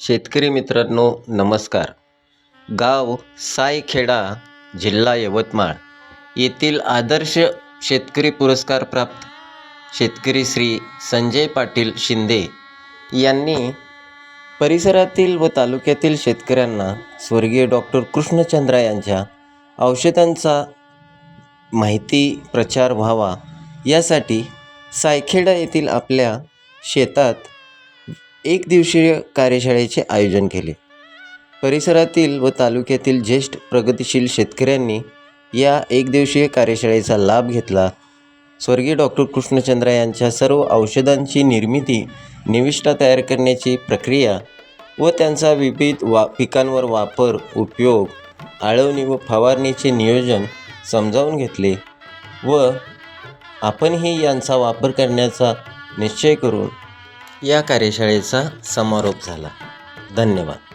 शेतकरी मित्रांनो नमस्कार. गाव सायखेडा जिल्हा यवतमाळ येथील आदर्श शेतकरी पुरस्कार प्राप्त शेतकरी श्री संजय पाटील शिंदे यांनी परिसरातील व तालुक्यातील शेतकऱ्यांना स्वर्गीय डॉक्टर कृष्णचंद्रा यांच्या औषधांचा माहिती प्रचार व्हावा यासाठी सायखेडा येथील आपल्या शेतात एक दिवसीय कार्यशाळेचे आयोजन केले. परिसरातील व तालुक्यातील ज्येष्ठ प्रगतिशील शेतकऱ्यांनी या एक दिवसीय कार्यशाळेचा लाभ घेतला. स्वर्गीय डॉक्टर कृष्णचंद्र यांच्या सर्व औषधांची निर्मिती निविष्ठा तयार करण्याची प्रक्रिया व त्यांचा विविध वा पिकांवर वापर उपयोग आळवणी व फवारणीचे नियोजन समजावून घेतले व आपणही यांचा वापर करण्याचा निश्चय करून या कार्यशाळेचा समारोप झाला. धन्यवाद.